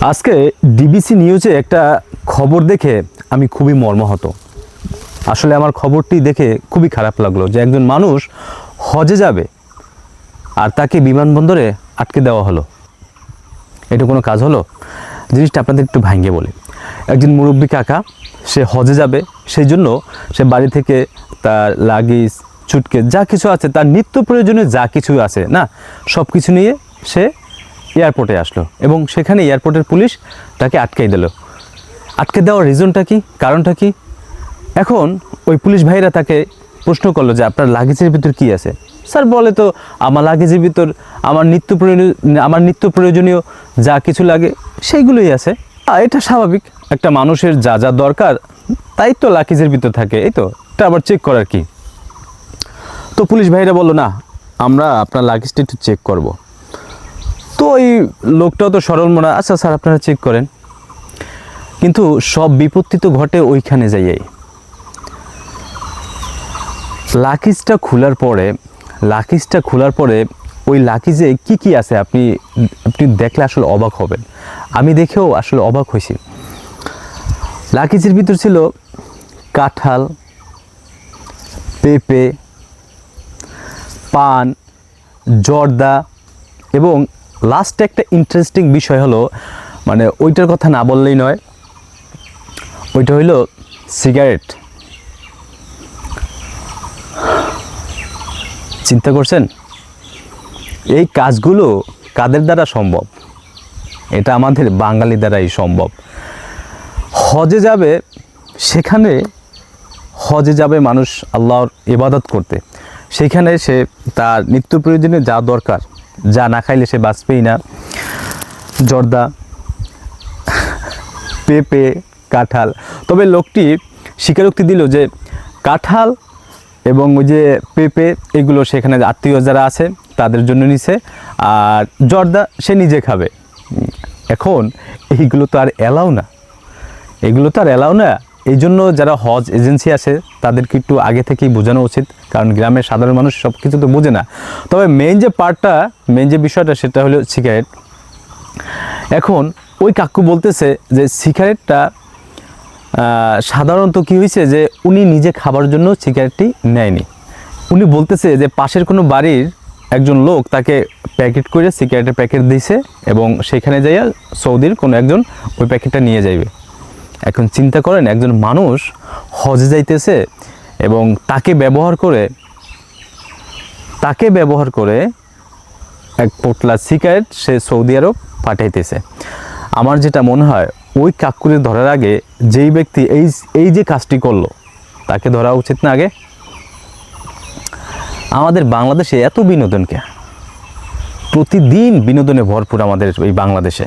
আজকে ডিবিসি নিউজে একটা খবর দেখে আমি খুবই মর্মাহত। আসলে আমার খবরটি দেখে খুবই খারাপ লাগল যে একজন মানুষ হজে যাবে আর তাকে বিমানবন্দরে আটকে দেওয়া হলো। এটা কোনো কাজ হলো? জিনিসটা আপনাদের একটু ভাঙ্গে বলি। একজন মুরব্বী কাকা, সে হজে যাবে, সেই জন্য সে বাড়ি থেকে তার লাগেজ, চুটকে যা কিছু আছে, তার নিত্য প্রয়োজনে যা কিছু আছে, না সব কিছু নিয়ে সে এয়ারপোর্টে আসলো এবং সেখানে এয়ারপোর্টের পুলিশ তাকে আটকাই দিল। আটকে দেওয়ার রিজনটা কি? কারণটা কি? এখন ওই পুলিশ ভাইরা তাকে প্রশ্ন করল যে, আপনার লাগেজের ভিতর কি আছে? স্যার, বলে তো, আমার লাগেজের ভিতর, আমার নিত্য প্রয়োজনীয় আমার নিত্য প্রয়োজনীয় যা কিছু লাগে, সেইগুলোই আছে। এটা স্বাভাবিক। একটা মানুষের যা যা দরকার, তাই তো লাগেজের ভিতর থাকে, এই তো। এটা আবার চেক করার কি? তো পুলিশ ভাইরা বলল, না, আমরা আপনার লাগেজটা একটু চেক করব। তো ওই লোকটাও তো সরল মনে আচ্ছা স্যার, আপনারা চেক করেন। কিন্তু সব বিপত্তি তো ঘটে ওইখানে যাইয়াই। লাকিজটা খোলার পরে, লাকিজটা খোলার পরে ওই লাকিজে কি কি আছে আপনি আপনি দেখলে আসলে অবাক হবেন। আমি দেখেও আসলে অবাক হয়েছি। লাকিজের ভিতর ছিল কাঁঠাল, পেঁপে, পান, জর্দা এবং লাস্ট একটা ইন্টারেস্টিং বিষয় হলো মানে ওইটার কথা না বললেই নয়, ওইটা হইল সিগারেট চিন্তা করছেন? এই কাজগুলো কাদের দ্বারা সম্ভব? এটা আমাদের বাঙালি দ্বারাই সম্ভব। হজে যাবে, সেখানে হজে যাবে মানুষ আল্লাহর ইবাদত করতে। সেখানে সে তার নিত্য প্রয়োজনে যা দরকার যা না খাইলে সে বাঁচবেই না। জর্দা, পেঁপে, কাঁঠাল। তবে লোকটি স্বীকারোক্তি দিল যে কাঁঠাল এবং ওই যে পেঁপে, এগুলো সেখানে আত্মীয় যারা আছে, তাদের জন্য নিছে। আর জর্দা, সে নিজে খাবে। এখন এইগুলো তো আর এলাও না। এগুলো তো আর এলাও না। এই জন্য যারা হজ এজেন্সি আছে, তাদেরকে একটু আগে থেকেই বোঝানো উচিত, কারণ গ্রামের সাধারণ মানুষ সব কিছু তো বোঝে না। তবে মেইন যে পার্টটা মেইন যে বিষয়টা, সেটা হলো সিগারেট এখন ওই কাকু বলতেছে যে সিগারেটটা সাধারণত কি হয়েছে যে উনি নিজে খাবার জন্য সিগারেটটি নেয়নি। উনি বলতেছে যে পাশের কোনো বাড়ির একজন লোক তাকে প্যাকেট করে সিগারেটের প্যাকেট দিয়েছে এবং সেখানে যাইয়া সৌদির কোনো একজন ওই প্যাকেটটা নিয়ে যাইবে। এখন চিন্তা করেন, একজন মানুষ হজে যাইতেছে এবং তাকে ব্যবহার করে, তাকে ব্যবহার করে এক পোটলা সিগারেট সে সৌদি আরব পাঠাইতেছে। আমার যেটা মনে হয়, ওই কাকুরে ধরার আগে যেই ব্যক্তি এই এই যে কাজটি করল, তাকে ধরা উচিত না আগে। আমাদের বাংলাদেশে এত বিনোদন কে প্রতিদিন বিনোদনে ভরপুর আমাদের এই বাংলাদেশে।